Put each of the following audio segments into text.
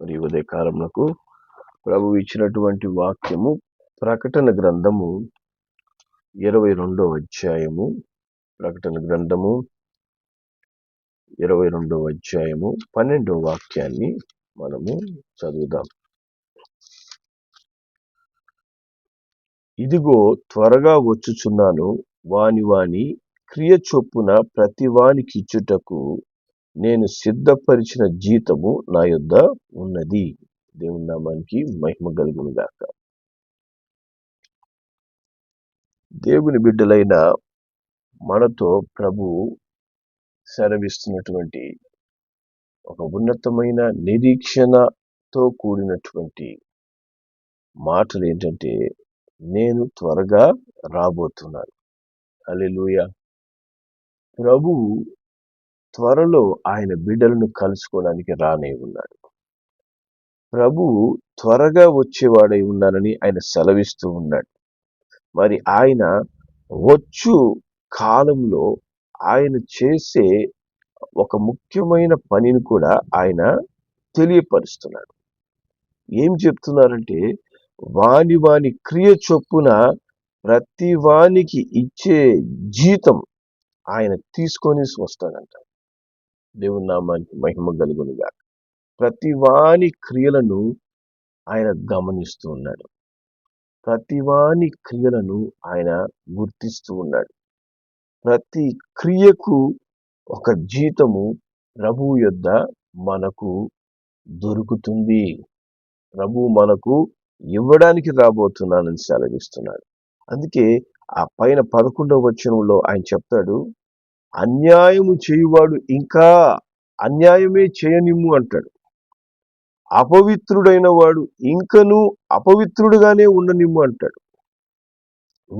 మరి ఉదయ కాలంలో ప్రభు ఇచ్చినటువంటి వాక్యము ప్రకటన గ్రంథము ఇరవై రెండవ అధ్యాయము ప్రకటన గ్రంథము ఇరవై రెండవ అధ్యాయము పన్నెండవ వాక్యాన్ని మనము చదువుదాం. ఇదిగో త్వరగా వచ్చుచున్నాను వాని వాని క్రియ చొప్పున ప్రతి వానికి ఇచ్చుటకు నేను సిద్ధపరిచిన జీతము నా యొద్ద ఉన్నది. దేవుని నామానికి మహిమ కలుగును గాక. దేవుని బిడ్డలైన మనతో ప్రభు సెలవిస్తున్నటువంటి ఒక ఉన్నతమైన నిరీక్షణతో కూడినటువంటి మాటలు ఏంటంటే నేను త్వరగా రాబోతున్నాను. అలెలుయ ప్రభు త్వరలో ఆయన బిడ్డలను కలుసుకోవడానికి రానే ఉన్నాడు. ప్రభు త్వరగా వచ్చేవాడై ఉన్నానని ఆయన సెలవిస్తూ ఉన్నాడు. మరి ఆయన వచ్చు కాలంలో ఆయన చేసే ఒక ముఖ్యమైన పనిని కూడా ఆయన తెలియపరుస్తున్నాడు. ఏం చెప్తున్నారంటే వాని వాని క్రియ చొప్పున ప్రతి వానికి ఇచ్చే జీతం ఆయన తీసుకొని వస్తాడంట. దేవుని నామానికి మహిమ కలుగునుగా ప్రతి వాని క్రియలను ఆయన గమనిస్తూ ఉన్నాడు. ప్రతి వాని క్రియలను ఆయన గుర్తిస్తూ ఉన్నాడు. ప్రతి క్రియకు ఒక జీతము ప్రభు యొద్ద మనకు దొరుకుతుంది. ప్రభు మనకు ఇవ్వడానికి రాబోతున్నానని సెలవిస్తున్నాడు. అందుకే ఆ పైన పదకొండవ వచనంలో ఆయన చెప్తాడు అన్యాయము చేయువాడు ఇంకా అన్యాయమే చేయనిమ్ము అంటాడు. అపవిత్రుడైన వాడు ఇంకను అపవిత్రుడుగానే ఉండనిమ్ము అంటాడు.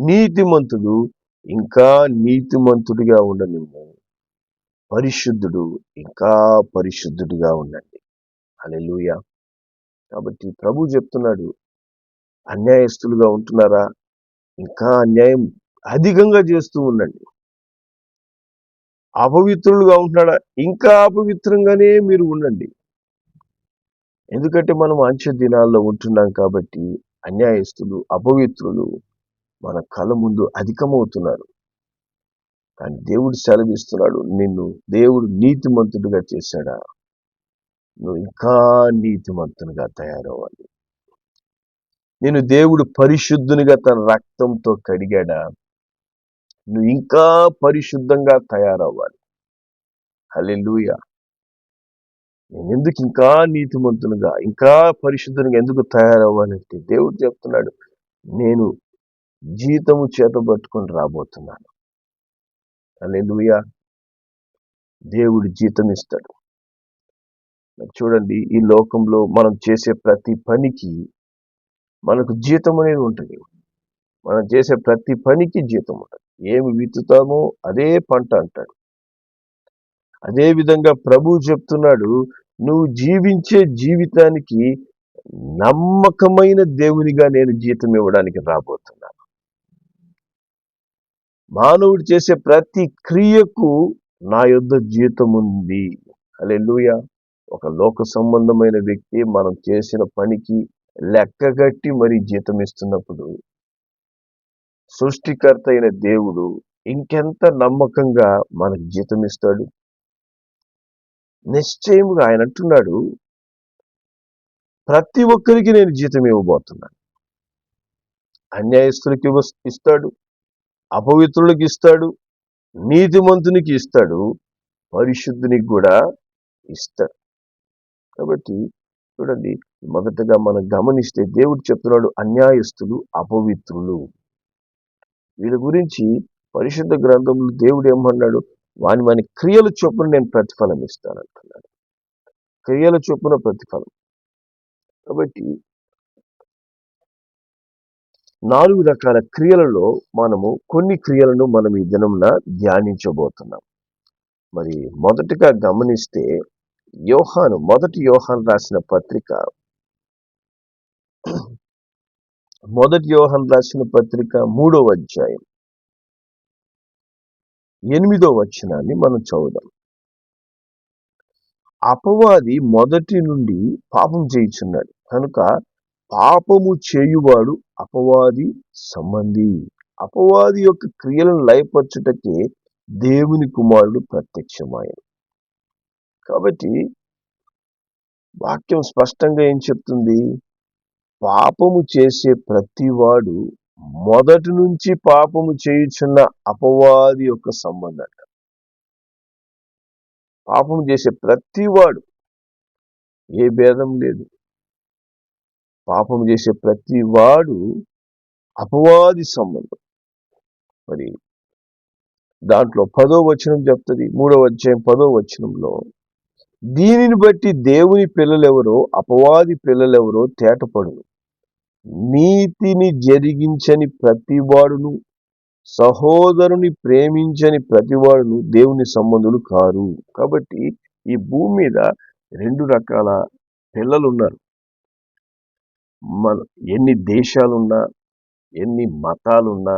నీతిమంతుడు ఇంకా నీతిమంతుడిగా ఉండనిమ్ము. పరిశుద్ధుడు ఇంకా పరిశుద్ధుడిగా ఉండండి. అలెలుయ కాబట్టి ప్రభు చెప్తున్నాడు అన్యాయస్తులుగా ఉంటున్నారా? ఇంకా అన్యాయం అధికంగా చేస్తూ ఉండండి. అపవిత్రులుగా ఉంటున్నాడా? ఇంకా అపవిత్రంగానే మీరు ఉండండి. ఎందుకంటే మనం అంచె దినాల్లో ఉంటున్నాం కాబట్టి అన్యాయస్తులు అపవిత్రులు మన కళ్ళ ముందు అధికమవుతున్నారు. కానీ దేవుడు సెలవిస్తున్నాడు నిన్ను దేవుడు నీతిమంతుడిగా చేశాడా? నువ్వు ఇంకా నీతిమంతునిగా తయారవ్వాలి. నేను దేవుడు పరిశుద్ధునిగా తన రక్తంతో కడిగాడా? నువ్వు ఇంకా పరిశుద్ధంగా తయారవ్వాలి. హలెలుయ నేను ఎందుకు ఇంకా నీతిమంతునిగా ఇంకా పరిశుద్ధునిగా ఎందుకు తయారవ్వాలంటే దేవుడు చెప్తున్నాడు నేను జీతము చేత పట్టుకొని రాబోతున్నాను. హలెలుయ దేవుడు జీతం ఇస్తాడు చూడండి ఈ లోకంలో మనం చేసే ప్రతి పనికి మనకు జీతం అనేది ఉంటుంది. మనం చేసే ప్రతి పనికి జీతం ఉంటుంది. ఏమి విత్తుతామో అదే పంట అంటాడు. అదే విధంగా ప్రభు చెప్తున్నాడు నువ్వు జీవించే జీవితానికి నమ్మకమైన దేవునిగా నేను జీతం ఇవ్వడానికి రాబోతున్నాను. మానవుడు చేసే ప్రతి క్రియకు నా యొద్ జీతం ఉంది. అలెలుయ ఒక లోక సంబంధమైన వ్యక్తి మనం చేసిన పనికి లెక్కగట్టి మరి జీతం ఇస్తున్నప్పుడు సృష్టికర్త అయిన దేవుడు ఇంకెంత నమ్మకంగా మనకు జీతం ఇస్తాడు? నిశ్చయముగా ఆయన అంటున్నాడు ప్రతి ఒక్కరికి నేను జీతం ఇవ్వబోతున్నాను. అన్యాయస్తులకి ఇస్తాడు అపవిత్రులకి ఇస్తాడు నీతిమంతునికి ఇస్తాడు పరిశుద్ధునికి కూడా ఇస్తాడు. కాబట్టి చూడండి మొదటగా మనం గమనిస్తే దేవుడు చెప్తున్నాడు అన్యాయస్తులు అపవిత్రులు వీళ్ళ గురించి పరిశుద్ధ గ్రంథంలో దేవుడు ఏమన్నాడు వాని వాని క్రియల చొప్పున నేను ప్రతిఫలం ఇస్తాను అంటున్నాడు. క్రియల చొప్పున ప్రతిఫలం. కాబట్టి నాలుగు రకాల క్రియలలో మనము కొన్ని క్రియలను మనం ఈ దినంన ధ్యానించబోతున్నాం. మరి మొదటిగా గమనిస్తే యోహాను మొదటి యోహాను రాసిన పత్రిక మొదటి యోహన్ రాసిన పత్రిక మూడవ అధ్యాయం. ఎనిమిదో వచనాన్ని మనం చదువుదాం. అపవాది మొదటి నుండి పాపం చేయిచున్నాడు. కనుక పాపము చేయువాడు అపవాది సంబంధి. అపవాది యొక్క క్రియలను లయపరచుటకే దేవుని కుమారుడు ప్రత్యక్షమాయన కాబట్టి వాక్యం స్పష్టంగా ఏం చెప్తుంది? పాపము చేసే ప్రతివాడు మొదటి నుంచి పాపము చేయుచున్న అపవాది యొక్క సంబంధం పాపం చేసే ప్రతివాడు ఏ భేదం లేదు. పాపం చేసే ప్రతివాడు అపవాది సంబంధం. మరి దాంట్లో పదో వచనం చెప్తుంది. మూడో అధ్యాయం పదో వచనంలో దీనిని బట్టి దేవుని పిల్లలెవరో అపవాది పిల్లలెవరో తేటపడును. నీతిని జరిగించని ప్రతివాడును సహోదరుని ప్రేమించని ప్రతివాడును దేవుని సంబంధులు కారు. కాబట్టి ఈ భూమి మీద రెండు రకాల పిల్లలు ఉన్నారు మన ఎన్ని దేశాలున్నా ఎన్ని మతాలున్నా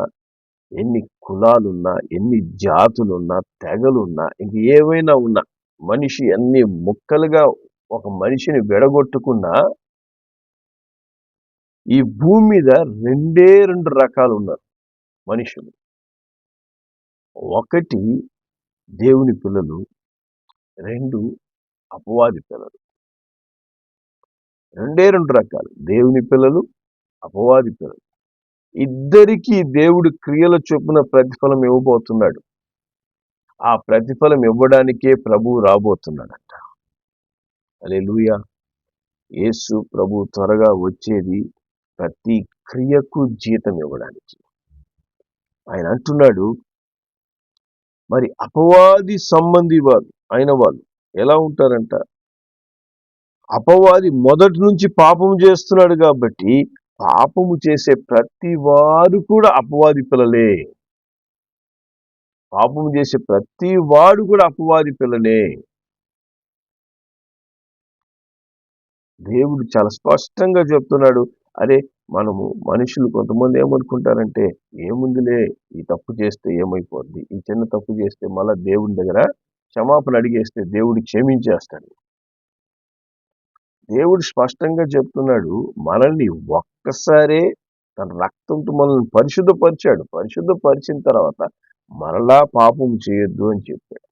ఎన్ని కులాలున్నా ఎన్ని జాతులున్నా తెగలున్నా ఇంక ఏవైనా ఉన్నా మనిషి అన్ని ముక్కలుగా ఒక మనిషిని విడగొట్టుకున్నా ఈ భూమి మీద రెండే రెండు రకాలు ఉన్నారు మనుషులు. ఒకటి దేవుని పిల్లలు రెండు అపవాది పిల్లలు. రెండే రెండు రకాలు దేవుని పిల్లలు అపవాది పిల్లలు. ఇద్దరికీ దేవుడు క్రియల చొప్పున ప్రతిఫలం ఇవ్వబోతున్నాడు. ఆ ప్రతిఫలం ఇవ్వడానికే ప్రభు రాబోతున్నాడంట. అలే లూయ యేసు ప్రభు త్వరగా వచ్చేది ప్రతి క్రియకు జీతం ఇవ్వడానికి. ఆయన అంటున్నాడు మరి అపవాది సంబంధి వాళ్ళు అయిన వాళ్ళు ఎలా ఉంటారంట? అపవాది మొదటి నుంచి పాపం చేస్తున్నాడు కాబట్టి పాపము చేసే ప్రతి వారు కూడా అపవాది పిల్లలే. పాపం చేసే ప్రతి వాడు కూడా అపవాది పిల్లలే దేవుడు చాలా స్పష్టంగా చెప్తున్నాడు. అరే మనము మనుషులు కొంతమంది ఏమనుకుంటారంటే ఏముందిలే ఈ తప్పు చేస్తే ఏమైపోద్ది? ఈ చిన్న తప్పు చేస్తే మళ్ళా దేవుడి దగ్గర క్షమాపణ అడిగేస్తే దేవుడు క్షమించేస్తాడు. దేవుడు స్పష్టంగా చెప్తున్నాడు మనల్ని ఒక్కసారే తన రక్తంతో మనల్ని పరిశుద్ధపరిచాడు. పరిశుద్ధపరిచిన తర్వాత మరలా పాపం చేయొద్దు అని చెప్పాడు.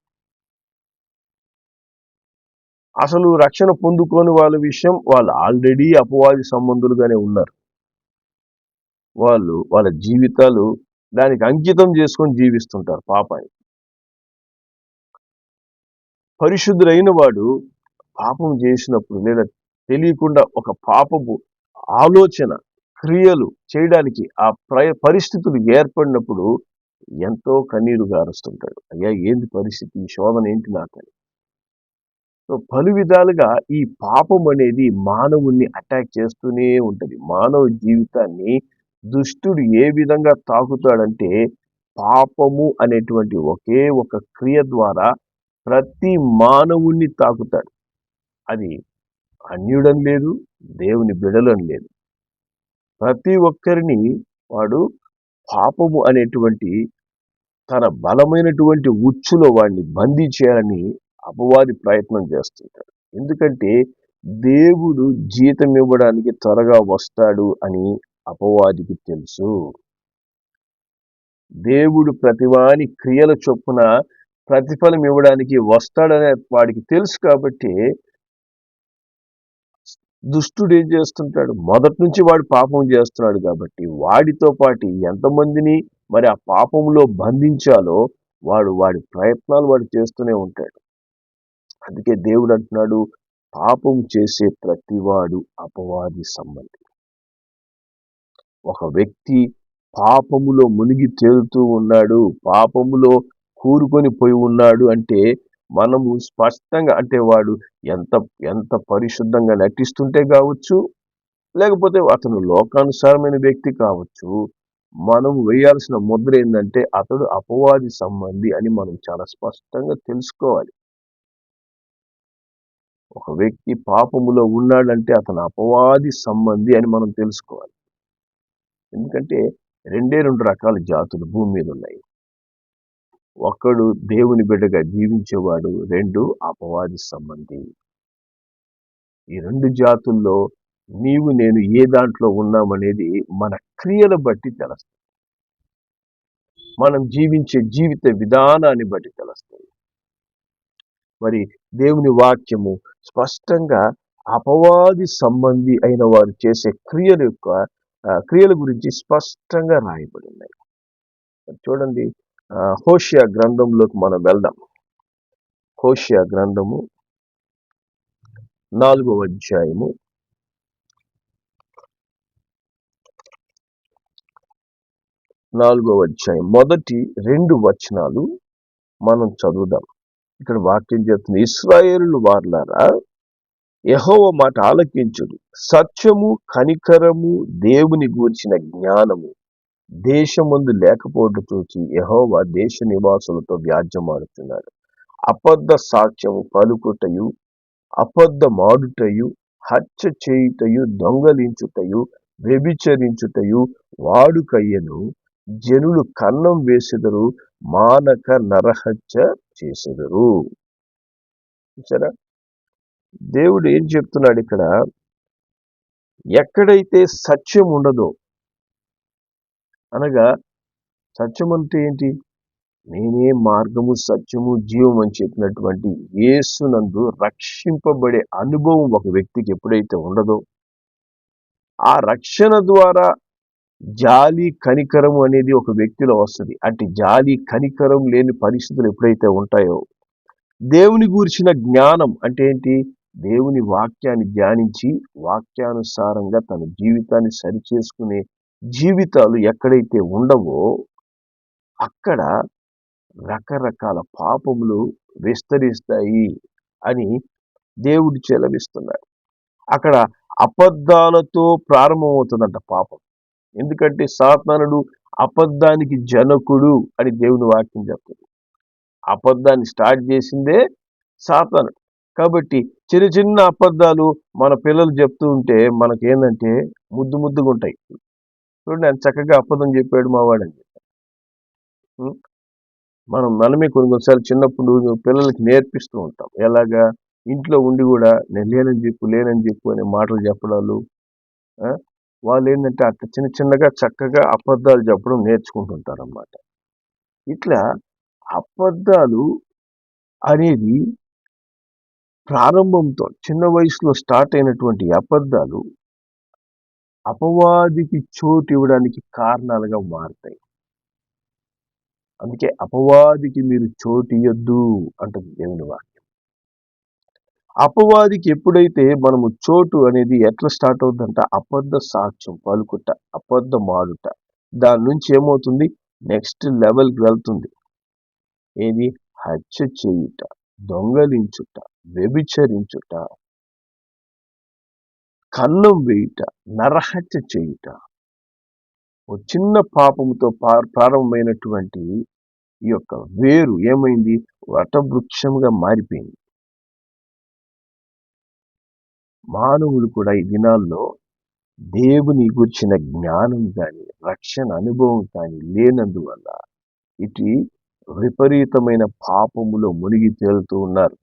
అసలు రక్షణ పొందుకోని వాళ్ళ విషయం వాళ్ళు ఆల్రెడీ అపవాది సంబంధులుగానే ఉన్నారు. వాళ్ళు వాళ్ళ జీవితాలు దానికి అంకితం చేసుకొని జీవిస్తుంటారు పాపానికి. పరిశుద్ధులైన వాడు పాపం చేసినప్పుడు లేదా తెలియకుండా ఒక పాపపు ఆలోచన క్రియలు చేయడానికి ఆ పరిస్థితులు ఏర్పడినప్పుడు ఎంతో కన్నీరు గారుస్తుంటాడు. అయ్యా ఏంది పరిస్థితి? శోధన ఏంటి నాకని? సో పలు విధాలుగా ఈ పాపం అనేది మానవుణ్ణి అటాక్ చేస్తూనే ఉంటుంది. మానవ జీవితాన్ని దుష్టుడు ఏ విధంగా తాకుతాడంటే పాపము అనేటువంటి ఒకే ఒక క్రియ ద్వారా ప్రతి మానవుణ్ణి తాకుతాడు. అది అన్యుడని లేదు దేవుని బిడలని లేదు. ప్రతి ఒక్కరిని వాడు పాపము అనేటువంటి తన బలమైనటువంటి ఉచ్చులో వాడిని బంధించేయాలని అపవాది ప్రయత్నం చేస్తుంటాడు. ఎందుకంటే దేవుడు జీతం ఇవ్వడానికి త్వరగా వస్తాడు అని అపవాదికి తెలుసు. దేవుడు ప్రతివాని క్రియల చొప్పున ప్రతిఫలం ఇవ్వడానికి వస్తాడనే వాడికి తెలుసు కాబట్టి దుష్టుడు ఏం చేస్తుంటాడు? మొదటి నుంచి వాడు పాపం చేస్తున్నాడు కాబట్టి వాడితో పాటు ఎంతమందిని మరి ఆ పాపంలో బంధించాలో వాడు వాడి ప్రయత్నాలు వాడు చేస్తూనే ఉంటాడు. అందుకే దేవుడు అంటున్నాడు పాపం చేసే ప్రతివాడు అపవాది సంబంధి. ఒక వ్యక్తి పాపములో మునిగి తేలుతూ ఉన్నాడు పాపములో కూరుకొని పోయి ఉన్నాడు అంటే మనము స్పష్టంగా అంటే వాడు ఎంత ఎంత పరిశుద్ధంగా నటిస్తుంటే కావచ్చు లేకపోతే అతను లోకానుసారమైన వ్యక్తి కావచ్చు మనం వేయాల్సిన ముద్ర ఏంటంటే అతడు అపవాది సంబంధి అని మనం చాలా స్పష్టంగా తెలుసుకోవాలి. ఒక వ్యక్తి పాపములో ఉన్నాడంటే అతను అపవాది సంబంధి అని మనం తెలుసుకోవాలి. ఎందుకంటే రెండే రెండు రకాల జాతులు భూమి మీద ఉన్నాయి. ఒకడు దేవుని బిడ్డగా జీవించేవాడు రెండు అపవాది సంబంధి. ఈ రెండు జాతుల్లో నీవు నేను ఏ దాంట్లో ఉన్నామనేది మన క్రియల బట్టి తెలుస్తుంది మనం జీవించే జీవిత విధానాన్ని బట్టి తెలుస్తుంది మరి దేవుని వాక్యము స్పష్టంగా అపవాది సంబంధి అయిన వారు చేసే క్రియల యొక్క క్రియల గురించి స్పష్టంగా రాయబడి ఉన్నాయి. చూడండి హోషియా గ్రంథంలోకి మనం వెళ్దాం. హోషియా గ్రంథము నాలుగవ అధ్యాయము. నాలుగవ అధ్యాయం. మొదటి రెండు వచనాలు మనం చదువుదాం. ఇక్కడ వాక్యం చేస్తుంది ఇస్రాయేలు వార్లారా యహోవ మాట ఆలకించుడు. సత్యము కనికరము దేవుని గూర్చిన జ్ఞానము దేశమందు లేకపోవడం చూచి యహోవా దేశ నివాసులతో వ్యాజ్యమాడుతున్నాడు అబద్ధ సాక్ష్యము పలుకుటయు అబద్ధమాడుటయు హత్య చేయుటయు దొంగలించుటయు వ్యభిచరించుటయు వాడుకయ్యను. జనులు కన్నం వేసెదరు మానక నరహత్య చేసెదరు. చూసారా? దేవుడు ఏం చెప్తున్నాడు ఇక్కడ? ఎక్కడైతే సత్యం ఉండదో అనగా సత్యం అంటే ఏంటి? నేనే మార్గము సత్యము జీవం అని చెప్పినటువంటి యేసునందు రక్షింపబడే అనుభవం ఒక వ్యక్తికి ఎప్పుడైతే ఉండదో ఆ రక్షణ ద్వారా జాలి కనికరం అనేది ఒక వ్యక్తిలో వస్తుంది. అంటే జాలి కనికరం లేని పరిస్థితులు ఎప్పుడైతే ఉంటాయో దేవుని గూర్చిన జ్ఞానం అంటే ఏంటి? దేవుని వాక్యాన్ని ధ్యానించి వాక్యానుసారంగా తన జీవితాన్ని సరిచేసుకునే జీవితాలు ఎక్కడైతే ఉండవో అక్కడ రకరకాల పాపములు విస్తరిస్తాయి అని దేవుడు చెలవిస్తున్నాడు. అక్కడ అబద్ధాలతో ప్రారంభమవుతుందంట పాపం. ఎందుకంటే సాతానుడు అబద్ధానికి జనకుడు అని దేవుని వాక్యం చెప్తుంది. అబద్ధాన్ని స్టార్ట్ చేసిందే సాతానుడు. కాబట్టి చిన్న చిన్న అబద్ధాలు మన పిల్లలు చెప్తూ ఉంటే మనకేందంటే ముద్దు ముద్దుగా ఉంటాయి చూడండి ఆయన చక్కగా అబద్ధం చెప్పాడు మావాడని వాడని మనం మనమే కొన్ని కొన్నిసార్లు చిన్నప్పుడు పిల్లలకి నేర్పిస్తూ ఉంటాం. ఎలాగా? ఇంట్లో ఉండి కూడా నేను లేనని చెప్పు లేనని చెప్పు అనే మాటలు చెప్పడాలు వాళ్ళు ఏంటంటే అట్లా చిన్న చిన్నగా చక్కగా అబద్ధాలు చెప్పడం నేర్చుకుంటుంటారు అన్నమాట ఇట్లా అబద్ధాలు అనేది ప్రారంభంతో చిన్న వయసులో స్టార్ట్ అయినటువంటి అబద్ధాలు అపవాదికి చోటు ఇవ్వడానికి కారణాలుగా మారుతాయి. అందుకే అపవాదికి మీరు చోటు ఇవ్వద్దు అంటుంది దేవుని వాక్యం. అపవాదికి ఎప్పుడైతే మనము చోటు అనేది ఎట్లా స్టార్ట్ అవుతుందంట? అబద్ధ సాక్ష్యం పలుకుట అబద్ధ మాడుట దాని నుంచి ఏమవుతుంది? నెక్స్ట్ లెవెల్కి వెళ్తుంది. ఏది? హత్య చేయుట దొంగలించుట వ్యభిచరించుట. కన్నం వేయుట నరహత్య చేయుట. ఓ చిన్న పాపముతో ప్రారంభమైనటువంటి ఈ యొక్క వేరు ఏమైంది? వటవృక్షముగా మారిపోయింది. మానవులు కూడా ఈ దినాల్లో దేవుని గురించిన జ్ఞానం కానీ రక్షణ అనుభవం కానీ లేనందువల్ల ఇటు విపరీతమైన పాపములో మునిగి తేలుతూ ఉన్నారు.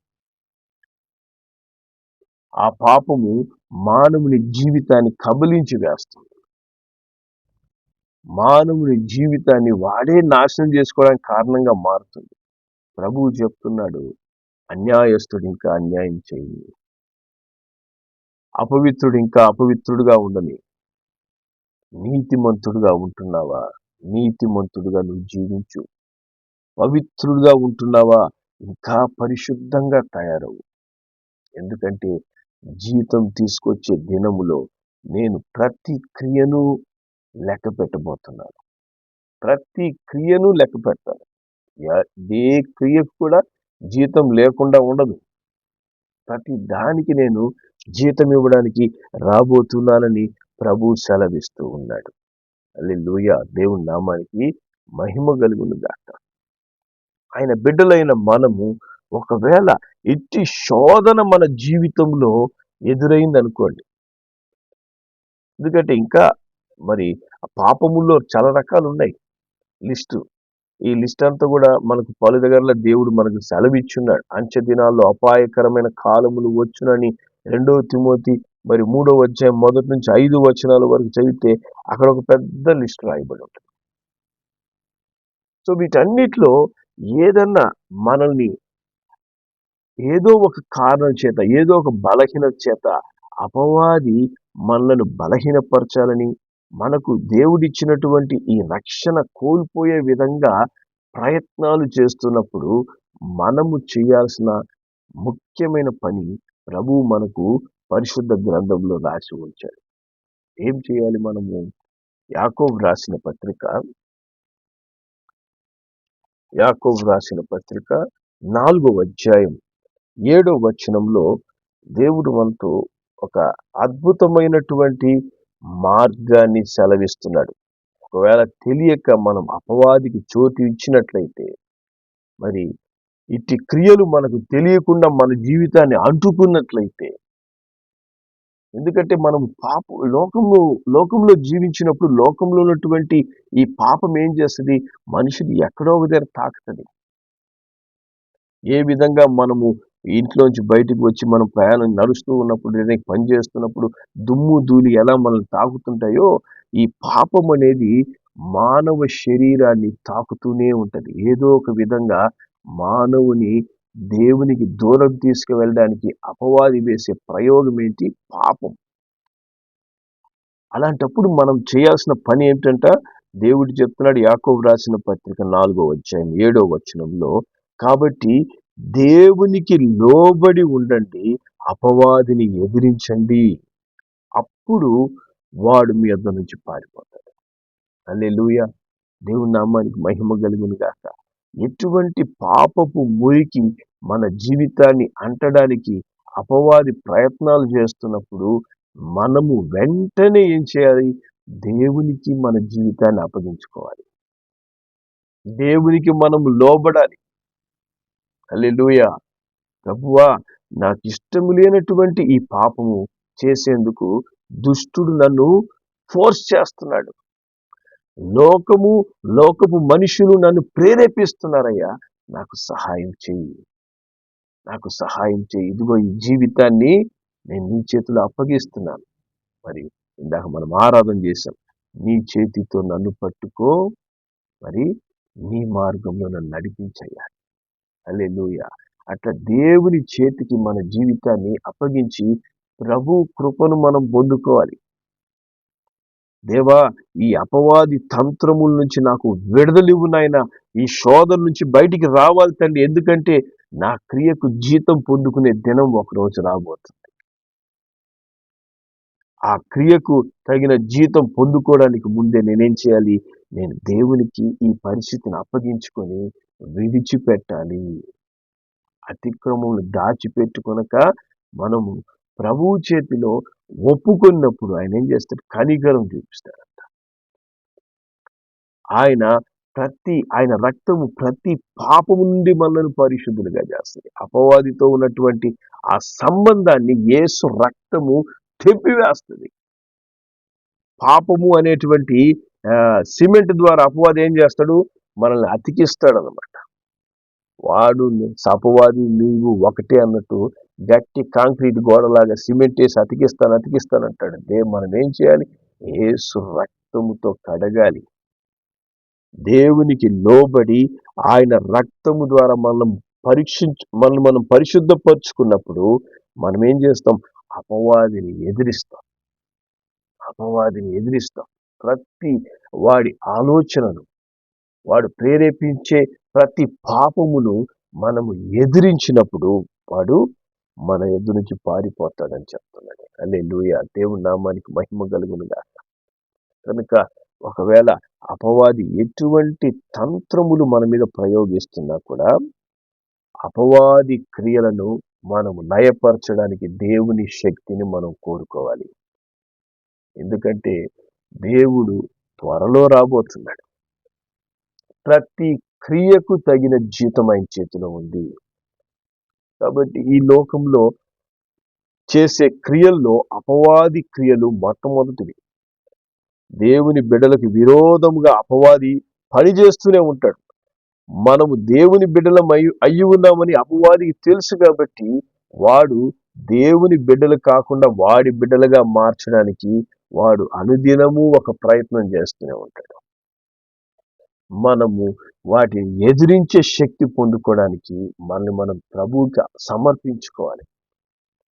ఆ పాపము మానవుని జీవితాన్ని కబలించి వేస్తుంది. మానవుని జీవితాన్ని వాడే నాశనం చేసుకోవడానికి కారణంగా మారుతుంది. ప్రభువు చెప్తున్నాడు అన్యాయస్తుడు ఇంకా అన్యాయం చేయని అపవిత్రుడు ఇంకా అపవిత్రుడుగా ఉండని నీతిమంతుడుగా ఉంటున్నావా? నీతిమంతుడుగా నువ్వు జీవించు. పవిత్రుడుగా ఉంటున్నావా? ఇంకా పరిశుద్ధంగా తయారవు. ఎందుకంటే జీతం తీసుకొచ్చే దినములో నేను ప్రతి క్రియను లెక్క పెట్టబోతున్నాను. ప్రతి క్రియను లెక్క పెడతాను. యా- ఏ క్రియకు కూడా జీతం లేకుండా ఉండదు. ప్రతి దానికి నేను జీతం ఇవ్వడానికి రాబోతున్నానని ప్రభు సెలవిస్తూ ఉన్నాడు. అల్లెలుయ దేవుని నామానికి మహిమ కలుగును గాక. ఆయన బిడ్డలైన మనము ఒకవేళ ఎట్టి శోధన మన జీవితంలో ఎదురైంది అనుకోండి ఎందుకంటే ఇంకా మరి ఆ పాపముల్లో చాలా రకాలు ఉన్నాయి లిస్టు. ఈ లిస్ట్ అంతా కూడా మనకు పలు దగ్గరలో దేవుడు మనకు సెలవిచ్చున్నాడు. అంచె దినాల్లో అపాయకరమైన కాలములు వచ్చునని రెండవ తిమోతి మరి మూడవ అధ్యాయం మొదటి నుంచి ఐదు వచనాల వరకు చదివితే అక్కడ ఒక పెద్ద లిస్ట్ రాయబడి ఉంటుంది. సో వీటన్నిటిలో ఏదన్నా మనల్ని ఏదో ఒక కారణం చేత ఏదో ఒక బలహీనత చేత అపవాది మనలను బలహీనపరచాలని మనకు దేవుడిచ్చినటువంటి ఈ రక్షణ కోల్పోయే విధంగా ప్రయత్నాలు చేస్తున్నప్పుడు మనము చేయాల్సిన ముఖ్యమైన పని ప్రభువు మనకు పరిశుద్ధ గ్రంథంలో రాసి ఉంచాడు. ఏం చేయాలి మనము? యాకోబ్ రాసిన పత్రిక. యాకోబ్ రాసిన పత్రిక నాలుగో అధ్యాయం ఏడో వచనంలో దేవుడు మనతో ఒక అద్భుతమైనటువంటి మార్గాన్ని సెలవిస్తున్నాడు. ఒకవేళ తెలియక మనం అపవాదికి చోటు ఇచ్చినట్లయితే మరి ఇట్టి క్రియలు మనకు తెలియకుండా మన జీవితాన్ని అంటుకున్నట్లయితే ఎందుకంటే మనం పాప లోకంలో లోకంలో జీవించినప్పుడు లోకంలో ఉన్నటువంటి ఈ పాపం ఏం చేస్తుంది? మనిషిని ఎక్కడో ఒక దగ్గర తాకుతుంది. ఏ విధంగా మనము ఇంట్లోంచి బయటకు వచ్చి మనం ప్రయాణం నడుస్తూ ఉన్నప్పుడు ఏదైనా పని చేస్తున్నప్పుడు దుమ్ము ధూళి ఎలా మనల్ని తాకుతుంటాయో ఈ పాపం అనేది మానవ శరీరాన్ని తాకుతూనే ఉంటుంది. ఏదో ఒక విధంగా మానవుని దేవునికి దూరం తీసుకువెళ్ళడానికి అపవాది వేసే ప్రయోగం ఏంటి? పాపం. అలాంటప్పుడు మనం చేయాల్సిన పని ఏమిటంట దేవుడు చెప్తున్నాడు యాకోబు రాసిన పత్రిక నాలుగో అధ్యాయం ఏడో వచనంలో కాబట్టి దేవునికి లోబడి ఉండండి అపవాదిని ఎదిరించండి. అప్పుడు వాడు మీ అద్దరి నుంచి పారిపోతాడు. అల్లే దేవుని నామానికి మహిమ కలిగిన గాక. ఎటువంటి పాపపు మురికి మన జీవితాన్ని అంటడానికి అపవాది ప్రయత్నాలు చేస్తున్నప్పుడు మనము వెంటనే ఏం చేయాలి? దేవునికి మన జీవితాన్ని అప్పగించుకోవాలి. దేవునికి మనం లోబడాలి. అల్లెలుయ ప్రభువా నాకు ఇష్టం లేనటువంటి ఈ పాపము చేసేందుకు దుష్టుడు నన్ను ఫోర్స్ చేస్తున్నాడు. లోకము లోకపు మనుషులు నన్ను ప్రేరేపిస్తున్నారయ్యా. నాకు సహాయం చేయి నాకు సహాయం చేయి ఇదిగో ఈ జీవితాన్ని నేను నీ చేతిలో అప్పగిస్తున్నాను. మరి ఇందాక మనం ఆరాధన చేశాం. నీ చేతితో నన్ను పట్టుకో. మరి నీ మార్గంలో నన్ను నడిపించయ్యా. అలే అట్లా దేవుని చేతికి మన జీవితాన్ని అప్పగించి ప్రభు కృపను మనం పొందుకోవాలి. దేవా ఈ అపవాది తంత్రముల నుంచి నాకు విడుదలివ్వు నాయన. ఈ శోధన నుంచి బయటికి రావాలి తండ్రి. ఎందుకంటే నా క్రియకు జీతం పొందుకునే దినం ఒకరోజు రాబోతుంది. ఆ క్రియకు తగిన జీతం పొందుకోవడానికి ముందే నేనేం చేయాలి? నేను దేవునికి ఈ పరిస్థితిని అప్పగించుకొని విడిచిపెట్టాలి. అతిక్రమములు దాచిపెట్టుకొనక మనము ప్రభువు చేతిలో ఒప్పుకున్నప్పుడు ఆయన ఏం చేస్తాడు? కనికరం చూపిస్తాడంట. ఆయన ప్రతి ఆయన రక్తము ప్రతి పాపము నుండి మనల్ని పరిశుద్ధులుగా చేస్తుంది. అపవాదితో ఉన్నటువంటి ఆ సంబంధాన్ని ఏసు రక్తము తెప్పివేస్తుంది పాపము అనేటువంటి సిమెంట్ ద్వారా అపవాది ఏం చేస్తాడు? మనల్ని అతికిస్తాడు అనమాట వాడు అపవాది నీవు ఒకటే అన్నట్టు గట్టి కాంక్రీట్ గోడలాగా సిమెంట్ వేసి అతికిస్తాను అతికిస్తాను అంటాడు. దే మనం ఏం చేయాలి? ఏసు రక్తముతో కడగాలి. దేవునికి లోబడి ఆయన రక్తము ద్వారా మనం పరీక్షించు మనల్ని మనం పరిశుద్ధపరుచుకున్నప్పుడు మనం ఏం చేస్తాం? అపవాదిని ఎదిరిస్తాం. అపవాదిని ఎదిరిస్తాం. ప్రతి వాడి ఆలోచనను వాడు ప్రేరేపించే ప్రతి పాపమును మనము ఎదిరించినప్పుడు వాడు మన ఎదురు నుంచి పారిపోతాడని చెప్తున్నాడు. అల్లే లూయ దేవుని నామానికి మహిమ కలుగునుగా కనుక ఒకవేళ అపవాది ఎటువంటి తంత్రములు మన మీద ప్రయోగిస్తున్నా కూడా అపవాది క్రియలను మనము నయపరచడానికి దేవుని శక్తిని మనం కోరుకోవాలి. ఎందుకంటే దేవుడు త్వరలో రాబోతున్నాడు. ప్రతి క్రియకు తగిన జీతం ఆయన చేతిలో ఉంది. కాబట్టి ఈ లోకంలో చేసే క్రియల్లో అపవాది క్రియలు మొట్టమొదటివి. దేవుని బిడ్డలకు విరోధముగా అపవాది పనిచేస్తూనే ఉంటాడు. మనము దేవుని బిడ్డలం అయి అయ్యి ఉన్నామని అపవాదికి తెలుసు కాబట్టి వాడు దేవుని బిడ్డలు కాకుండా వాడి బిడ్డలుగా మార్చడానికి వాడు అనుదినము ఒక ప్రయత్నం చేస్తూనే ఉంటాడు. మనము వాటిని ఎదిరించే శక్తి పొందుకోవడానికి మనల్ని మనం ప్రభువుకి సమర్పించుకోవాలి.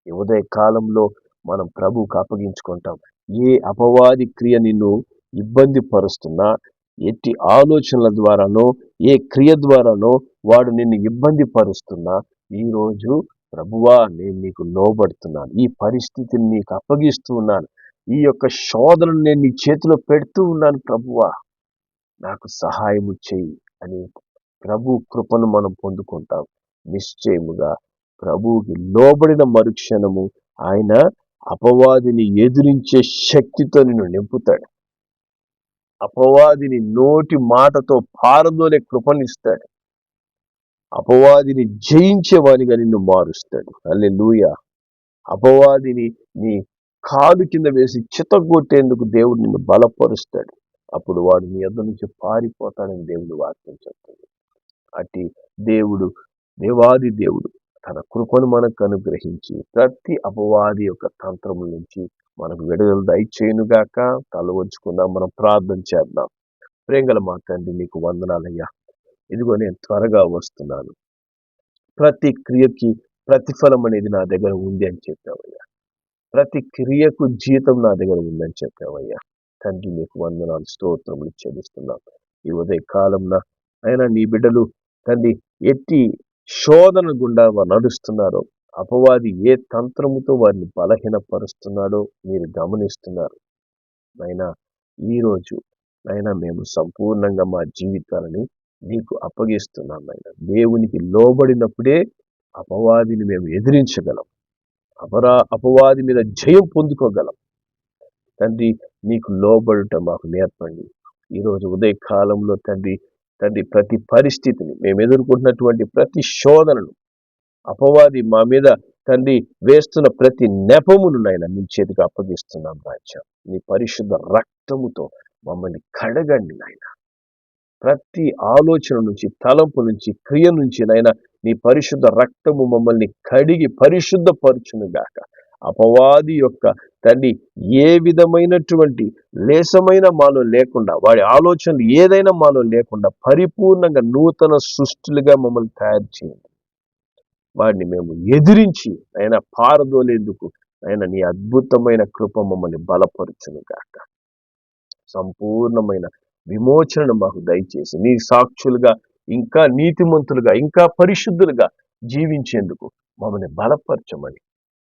ఉదయ కాలంలో మనం ప్రభువుకి అప్పగించుకుంటాం. ఏ అపవాది క్రియ నిన్ను ఇబ్బంది పరుస్తున్నా ఎట్టి ఆలోచనల ద్వారానో ఏ క్రియ ద్వారానో వాడు నిన్ను ఇబ్బంది పరుస్తున్నా ఈరోజు ప్రభువా నేను నీకు లోబడుతున్నాను. ఈ పరిస్థితిని నీకు అప్పగిస్తూ ఉన్నాను. ఈ యొక్క శోధనను నేను నీ చేతిలో పెడుతూ ఉన్నాను ప్రభువా. నాకు సహాయము చేయి అని ప్రభు కృపను మనం పొందుకుంటాం. నిశ్చయముగా ప్రభువుకి లోబడిన మరుక్షణము ఆయన అపవాదిని ఎదిరించే శక్తితో నిన్ను నింపుతాడు. అపవాదిని నోటి మాటతో పారదోలే కృపనిస్తాడు. అపవాదిని జయించేవానిగా నిన్ను మారుస్తాడు. అల్లే అపవాదిని నీ కాలు కింద వేసి చితగొట్టేందుకు దేవుడు నిన్ను బలపరుస్తాడు. అప్పుడు వాడు నీ యొద్ నుంచి పారిపోతాడని దేవుడు వాక్యం చెప్తుంది. అట్టి దేవుడు దేవాది దేవుడు తన కృపను మనకు అనుగ్రహించి ప్రతి అపవాది యొక్క తంత్రముల నుంచి మనకు విడుదల దయచేయునుగాక. తల వంచుకుందాం మనం ప్రార్థన చేద్దాం. ప్రేంగల మా తండ్రి నీకు వందనాలయ్యా. ఇదిగో నేను త్వరగా వస్తున్నాను. ప్రతి క్రియకి ప్రతిఫలం అనేది నా దగ్గర ఉంది అని చెప్పావయ్యా. ప్రతి క్రియకు జీతం నా దగ్గర ఉందని చెప్పావయ్యా. తండ్రి మీకు వందనాలు స్తోత్రములు చెల్లిస్తున్నాం. ఈ ఉదయ కాలంలో అయినా నీ బిడ్డలు తండ్రి ఎట్టి శోధన గుండా నడుస్తున్నారో అపవాది ఏ తంత్రముతో వారిని బలహీనపరుస్తున్నాడో మీరు గమనిస్తున్నారు. అయినా ఈరోజు అయినా మేము సంపూర్ణంగా మా జీవితాలని నీకు అప్పగిస్తున్నాం ఆయన దేవునికి లోబడినప్పుడే అపవాదిని మేము ఎదిరించగలం. అపరా అపవాది మీద జయం పొందుకోగలం. తండ్రి నీకు లోబడుట మాకు నేర్పండి. ఈరోజు ఉదయ కాలంలో తండ్రి తండ్రి ప్రతి పరిస్థితిని మేము ఎదుర్కొంటున్నటువంటి ప్రతి శోధనను అపవాది మా మీద తండ్రి వేస్తున్న ప్రతి నెపమును నాయన నీ చేతికి అప్పగిస్తున్నాం రాజ్య. నీ పరిశుద్ధ రక్తముతో మమ్మల్ని కడగండి నాయన. ప్రతి ఆలోచన నుంచి తలంపు నుంచి క్రియ నుంచి నాయన నీ పరిశుద్ధ రక్తము మమ్మల్ని కడిగి పరిశుద్ధపరచును గాక అపవాది యొక్క తండ్రి ఏ విధమైనటువంటి లేసమైన మాలో లేకుండా వాడి ఆలోచనలు ఏదైనా మాలో లేకుండా పరిపూర్ణంగా నూతన సృష్టిలుగా మమ్మల్ని తయారు చేయండి. వాడిని మేము ఎదిరించి ఆయన పారదోలేందుకు ఆయన నీ అద్భుతమైన కృప మమ్మల్ని బలపరచును గాక. సంపూర్ణమైన విమోచనను మాకు దయచేసి నీ సాక్షులుగా ఇంకా నీతిమంతులుగా ఇంకా పరిశుద్ధులుగా జీవించేందుకు మమ్మల్ని బలపరచమని